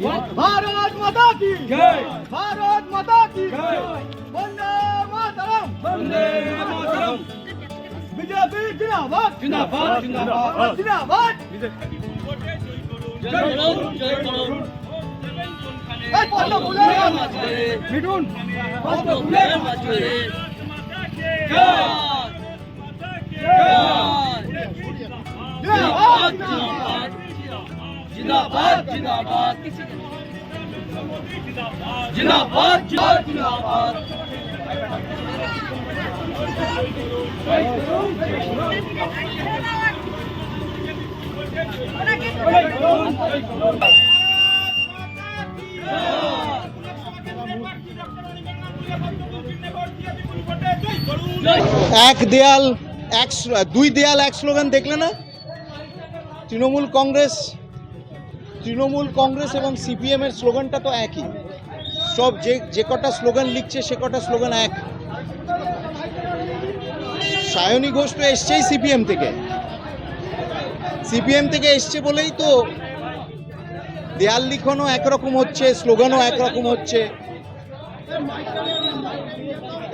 भारत माता की जय भारत माता की जय वंदे मातरम वंदे मातरम बीजेपी जिंदाबाद जिंदाबाद जिंदाबाद जिंदाबाद জয় করুন জয় করুন এই পদ্ম ফুলের মাঝে মিঠুন পদ্ম ফুলের মাঝে জিন্দাবাদ জিন্দাবাদ জিন্দাবাদ জিন্দাবাদ। এক দেয়াল এক দুই দেয়াল এক স্লোগান দেখলে না? তৃণমূল কংগ্রেস তৃণমূল কংগ্রেস এবং সিপিএম এর স্লোগানটা তো একই। সব যে যে কটা স্লোগান লিখছে, সে কটা স্লোগান এক। সায়নী ঘোষ তো এসছেই সিপিএম থেকে। সিপিএম থেকে এসছে বলেই তো দেয়াল লিখনও একরকম হচ্ছে, স্লোগানও একরকম হচ্ছে।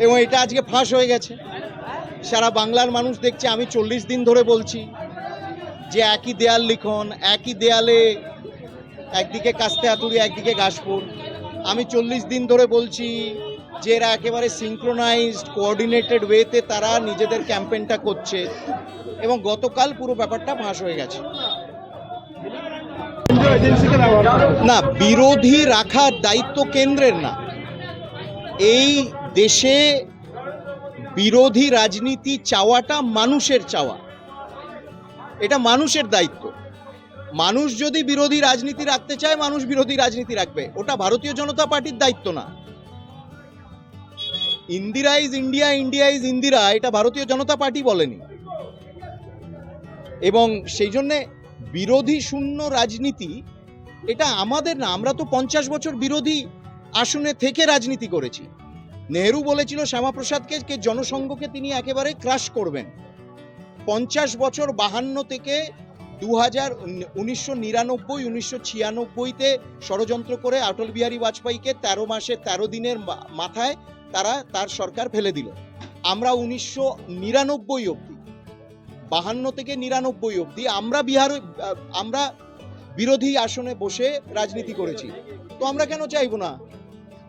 এবং এটা আজকে ফাঁস হয়ে গেছে। সারা বাংলার মানুষ দেখছে, আমি চল্লিশ দিন ধরে বলছি যে একই দেয়াল লিখন, একই দেয়ালে একদিকে কাস্তে হাতুড়ি একদিকে ঘাসপুর আমি চল্লিশ দিন ধরে বলছি যে এরা একেবারে সিঙ্ক্রোনাইজড কোঅর্ডিনেটেড ওয়েতে তারা নিজেদের ক্যাম্পেনটা করছে এবং গতকাল পুরো ব্যাপারটা ফাঁস হয়ে গেছে। না, বিরোধী রাখার দায়িত্ব কেন্দ্রের না। এই দেশে বিরোধী রাজনীতি চাওয়াটা মানুষের চাওয়া। এটা মানুষের দায়িত্ব। মানুষ যদি বিরোধী রাজনীতি রাখতে চায়, মানুষ বিরোধী রাজনীতি রাখবে। ওটা ভারতীয় জনতা পার্টির দায়িত্ব না। Indira is India India is Indira, এটা ভারতীয় জনতা পার্টি বলেনি। এবং সেই জন্যে বিরোধী শূন্য রাজনীতি, এটা আমাদের না, আমরা তো পঞ্চাশ বছর বিরোধী আসনে থেকে রাজনীতি করেছি। নেহরু বলেছিল শ্যামাপ্রসাদকে কে জনসংঘকে তিনি একেবারে ক্রাশ করবেন। পঞ্চাশ বছর বাহান্ন থেকে দু হাজার উনিশশো নিরানব্বই, উনিশশো ছিয়ানব্বইতে ষড়যন্ত্র করে অটল বিহারী বাজপেয়ীকে তেরো মাসে তেরো দিনের মাথায় তারা তার সরকার ফেলে দিল। আমরা উনিশশো নিরানব্বই অবধি, বাহান্ন থেকে নিরানব্বই অবধি আমরা বিহার, আমরা বিরোধী আসনে বসে রাজনীতি করেছি। তো আমরা কেন চাইব না?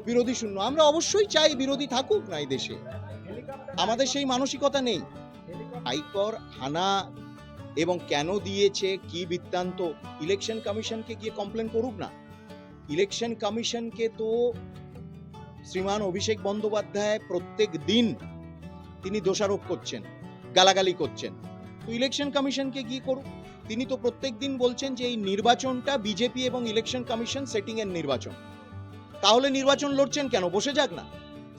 বিরোধী শূন্য। আমরা অবশ্যই চাই বিরোধী থাকুক না এই দেশে। আমাদের সেই মানসিকতা নেই। আয়কর হানা এবং কেন দিয়েছে, কি বৃত্তান্ত? ইলেকশন কমিশনকে গিয়ে কমপ্লেন করুক না। ইলেকশন কমিশনকে তো শ্রীমান অভিষেক বন্দ্যোপাধ্যায় প্রত্যেক দিন তিনি দোষারোপ করছেন, গালাগালি করছেন। তো ইলেকশন কমিশনকে গিয়ে করুক। তিনি তো প্রত্যেক দিন বলছেন যে এই নির্বাচনটা বিজেপি এবং ইলেকশন কমিশন সেটিং এর নির্বাচন। তাহলে নির্বাচন লড়ছেন কেন? বসে যাক না।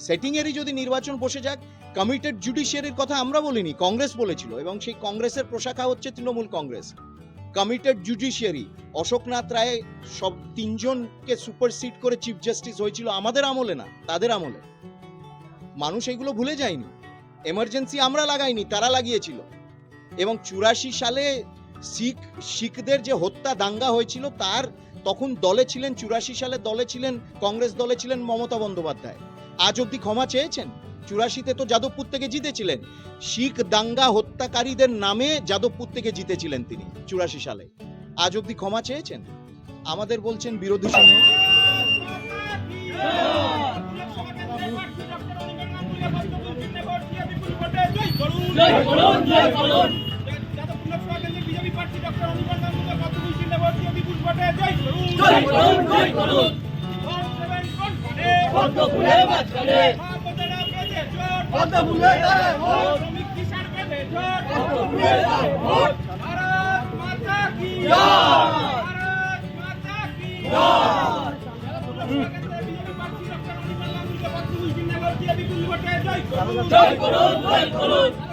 সেটিং এরই যদি নির্বাচন বসে যাক কমিটেড জুডিশিয়ারির কথা আমরা বলিনি, কংগ্রেস বলেছিল এবং সেই কংগ্রেসের প্রশাখা হচ্ছে Trinamool Congress. Committed judiciary Ashoknath Ray সব তিনজনকে সুপারসিড করে চিফ জাস্টিস হয়েছিল আমাদের আমলে না, তাদের আমলে। মানুষ এগুলো ভুলে যায়নি। এমার্জেন্সি আমরা লাগাইনি, তারা লাগিয়েছিল। এবং চুরাশি সালে শিখ, শিখদের যে হত্যা দাঙ্গা হয়েছিল, তার তখন দলে ছিলেন, চুরাশি সালে দলে ছিলেন কংগ্রেস দলে ছিলেন মমতা বন্দ্যোপাধ্যায়। আজ অব্দি ক্ষমা চেয়েছেন? চুরাশিতে তো যাদবপুর থেকে জিতেছিলেন শিখ দাঙ্গা হত্যাকারীদের নামে যাদবপুর থেকে জিতেছিলেন তিনি চুরাশি সালে আজ অব্দি ক্ষমা চেয়েছেন আমাদের বলছেন বিরোধী করুন পদ্ম ফুলের তারে ভোট জয় করুন জয় করুন